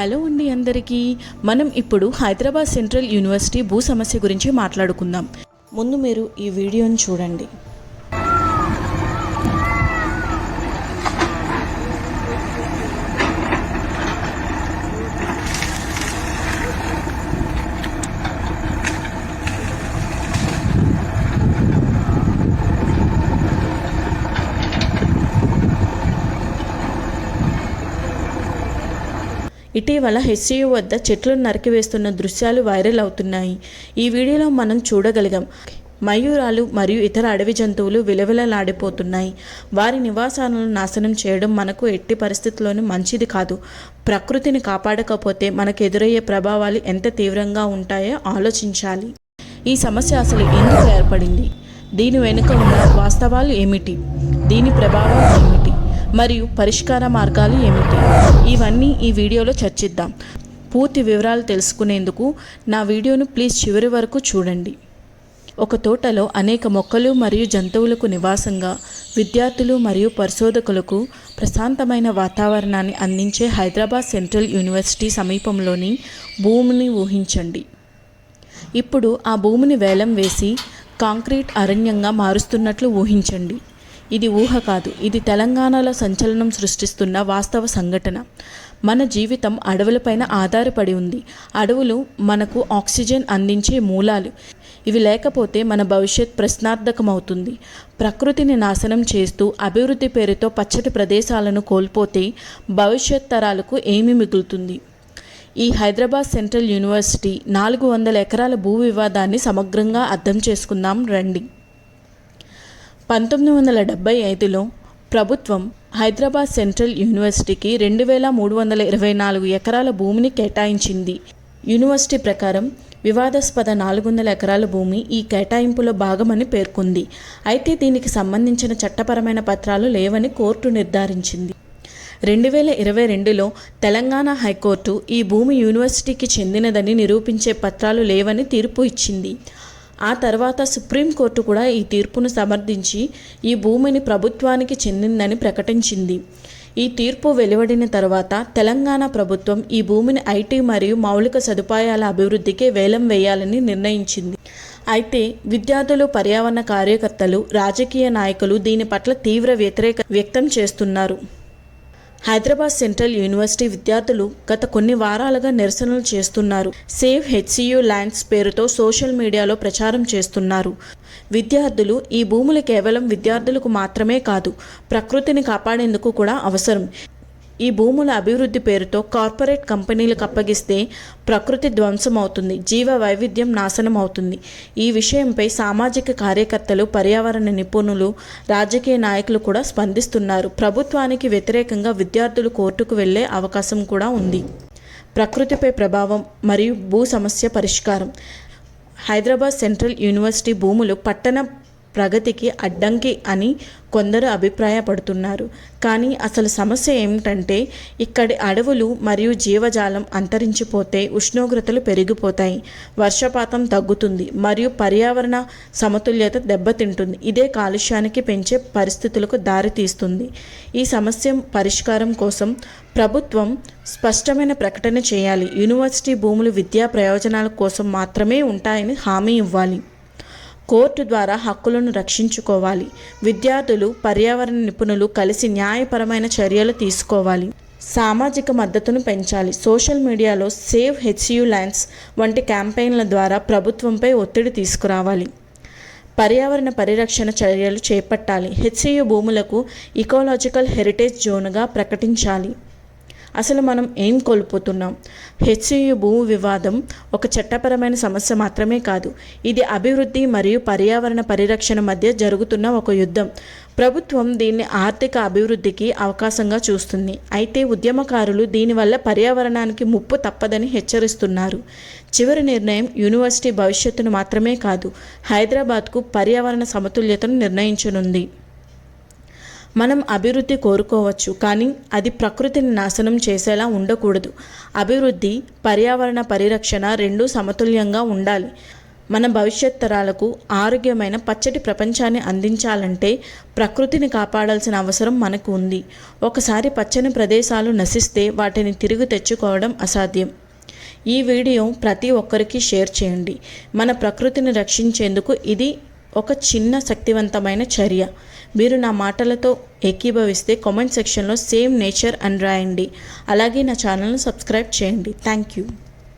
Hello అండి అందరికీ. మనం ఇప్పుడు హైదరాబాద్ సెంట్రల్ యూనివర్సిటీ భూ సమస్య గురించి మాట్లాడుకుందాం. ముందు మీరు ఈ వీడియోని చూడండి. ఇటీవల హెచ్సియు వద్ద చెట్లను నరికివేస్తున్న దృశ్యాలు వైరల్ అవుతున్నాయి. ఈ వీడియోలో మనం చూడగలిగాం మయూరాలు మరియు ఇతర అడవి జంతువులు విలవిలలాడిపోతున్నాయి. వారి నివాసాలను నాశనం చేయడం మనకు ఎట్టి పరిస్థితుల్లోనూ మంచిది కాదు. ప్రకృతిని కాపాడకపోతే మనకు ఎదురయ్యే ప్రభావాలు ఎంత తీవ్రంగా ఉంటాయో ఆలోచించాలి. ఈ సమస్య అసలు ఎందుకు ఏర్పడింది? దీని వెనుక ఉన్న వాస్తవాలు ఏమిటి? దీని ప్రభావం ఏమిటి? మరియు పరిష్కార మార్గాలు ఏమిటి? ఇవన్నీ ఈ వీడియోలో చర్చిద్దాం. పూర్తి వివరాలు తెలుసుకునేందుకు నా వీడియోను ప్లీజ్ చివరి వరకు చూడండి. ఒక తోటలో అనేక మొక్కలు మరియు జంతువులకు నివాసంగా విద్యార్థులు మరియు పరిశోధకులకు ప్రశాంతమైన వాతావరణాన్ని అందించే హైదరాబాద్ సెంట్రల్ యూనివర్సిటీ సమీపంలోని భూమిని ఊహించండి. ఇప్పుడు ఆ భూమిని వేలం వేసి కాంక్రీట్ అరణ్యంగా మారుస్తున్నట్లు ఊహించండి. ఇది ఊహ కాదు. ఇది తెలంగాణలో సంచలనం సృష్టిస్తున్న వాస్తవ సంఘటన. మన జీవితం అడవులపైన ఆధారపడి ఉంది. అడవులు మనకు ఆక్సిజన్ అందించే మూలాలు. ఇవి లేకపోతే మన భవిష్యత్ ప్రశ్నార్థకమవుతుంది. ప్రకృతిని నాశనం చేస్తూ అభివృద్ధి పేరుతో పచ్చటి ప్రదేశాలను కోల్పోతే భవిష్యత్ తరాలకు ఏమి మిగులుతుంది? ఈ హైదరాబాద్ సెంట్రల్ యూనివర్సిటీ నాలుగు వందల ఎకరాల భూ వివాదాన్ని సమగ్రంగా అర్థం చేసుకుందాం రండి. పంతొమ్మిది వందల డెబ్బై ఐదులో ప్రభుత్వం హైదరాబాద్ సెంట్రల్ యూనివర్సిటీకి రెండు వేల మూడు వందల ఇరవై నాలుగు ఎకరాల భూమిని కేటాయించింది. యూనివర్సిటీ ప్రకారం వివాదాస్పద నాలుగు వందల ఎకరాల భూమి ఈ కేటాయింపులో భాగమని పేర్కొంది. అయితే దీనికి సంబంధించిన చట్టపరమైన పత్రాలు లేవని కోర్టు నిర్ధారించింది. రెండు వేల ఇరవై రెండులో తెలంగాణ హైకోర్టు ఈ భూమి యూనివర్సిటీకి చెందినదని నిరూపించే పత్రాలు లేవని తీర్పు ఇచ్చింది. ఆ తర్వాత సుప్రీంకోర్టు కూడా ఈ తీర్పును సమర్థించి ఈ భూమిని ప్రభుత్వానికి చెందిందని ప్రకటించింది. ఈ తీర్పు వెలువడిన తర్వాత తెలంగాణ ప్రభుత్వం ఈ భూమిని ఐటీ మరియు మౌలిక సదుపాయాల అభివృద్ధికి వేలం వేయాలని నిర్ణయించింది. అయితే విద్యార్థులు పర్యావరణ కార్యకర్తలు రాజకీయ నాయకులు దీని పట్ల తీవ్ర వ్యతిరేక వ్యక్తం చేస్తున్నారు. హైదరాబాద్ సెంట్రల్ యూనివర్సిటీ విద్యార్థులు గత కొన్ని వారాలుగా నిరసనలు చేస్తున్నారు. సేవ్ హెచ్సియు ల్యాండ్స్ పేరుతో సోషల్ మీడియాలో ప్రచారం చేస్తున్నారు. విద్యార్థులు ఈ భూములు కేవలం విద్యార్థులకు మాత్రమే కాదు ప్రకృతిని కాపాడేందుకు కూడా అవసరం. ఈ భూముల అభివృద్ధి పేరుతో కార్పొరేట్ కంపెనీలకు అప్పగిస్తే ప్రకృతి ధ్వంసం అవుతుంది జీవ వైవిధ్యం నాశనం అవుతుంది ఈ విషయంపై సామాజిక కార్యకర్తలు పర్యావరణ నిపుణులు రాజకీయ నాయకులు కూడా స్పందిస్తున్నారు. ప్రభుత్వానికి వ్యతిరేకంగా విద్యార్థులు కోర్టుకు వెళ్ళే అవకాశం కూడా ఉంది. ప్రకృతిపై ప్రభావం మరియు భూ సమస్య పరిష్కారం. హైదరాబాద్ సెంట్రల్ యూనివర్సిటీ భూములు పట్టణ ప్రగతికి అడ్డంకి అని కొందరు అభిప్రాయపడుతున్నారు. కానీ అసలు సమస్య ఏమిటంటే ఇక్కడి అడవులు మరియు జీవజాలం అంతరించిపోతే ఉష్ణోగ్రతలు పెరిగిపోతాయి వర్షపాతం తగ్గుతుంది మరియు పర్యావరణ సమతుల్యత దెబ్బతింటుంది. ఇదే కాలుష్యానికి పెంచే పరిస్థితులకు దారితీస్తుంది. ఈ సమస్య పరిష్కారం కోసం ప్రభుత్వం స్పష్టమైన ప్రకటన చేయాలి. యూనివర్సిటీ భూములు విద్యా ప్రయోజనాల కోసం మాత్రమే ఉంటాయని హామీ ఇవ్వాలి. కోర్టు ద్వారా హక్కులను రక్షించుకోవాలి. విద్యార్థులు పర్యావరణ నిపుణులు కలిసి న్యాయపరమైన చర్యలు తీసుకోవాలి. సామాజిక మద్దతును పెంచాలి. సోషల్ మీడియాలో సేవ్ హెచ్యు ల్యాండ్స్ వంటి క్యాంపెయిన్ల ద్వారా ప్రభుత్వంపై ఒత్తిడి తీసుకురావాలి. పర్యావరణ పరిరక్షణ చర్యలు చేపట్టాలి. హెచ్సియు భూములకు ఇకోలాజికల్ హెరిటేజ్ జోన్గా ప్రకటించాలి. అసలు మనం ఏం కోల్పోతున్నాం? హెచ్సియు భూ వివాదం ఒక చట్టపరమైన సమస్య మాత్రమే కాదు. ఇది అభివృద్ధి మరియు పర్యావరణ పరిరక్షణ మధ్య జరుగుతున్న ఒక యుద్ధం. ప్రభుత్వం దీన్ని ఆర్థిక అభివృద్ధికి అవకాశంగా చూస్తుంది. అయితే ఉద్యమకారులు దీనివల్ల పర్యావరణానికి ముప్పు తప్పదని హెచ్చరిస్తున్నారు. చివరి నిర్ణయం యూనివర్సిటీ భవిష్యత్తును మాత్రమే కాదు హైదరాబాద్కు పర్యావరణ సమతుల్యతను నిర్ణయించనుంది. మనం అభివృద్ధి కోరుకోవచ్చు కానీ అది ప్రకృతిని నాశనం చేసేలా ఉండకూడదు. అభివృద్ధి పర్యావరణ పరిరక్షణ రెండూ సమతుల్యంగా ఉండాలి. మన భవిష్యత్ తరాలకు ఆరోగ్యమైన పచ్చటి ప్రపంచాన్ని అందించాలంటే ప్రకృతిని కాపాడాల్సిన అవసరం మనకు ఉంది. ఒకసారి పచ్చని ప్రదేశాలు నశిస్తే వాటిని తిరిగి తెచ్చుకోవడం అసాధ్యం. ఈ వీడియో ప్రతి ఒక్కరికి షేర్ చేయండి. మన ప్రకృతిని రక్షించేందుకు ఇది ఒక చిన్న శక్తివంతమైన చర్య. మీరు నా మాటలతో ఏకీభవిస్తే కామెంట్ సెక్షన్లో సేమ్ నేచర్ అని రాయండి. అలాగే నా ఛానల్ను సబ్స్క్రైబ్ చేయండి. Thank you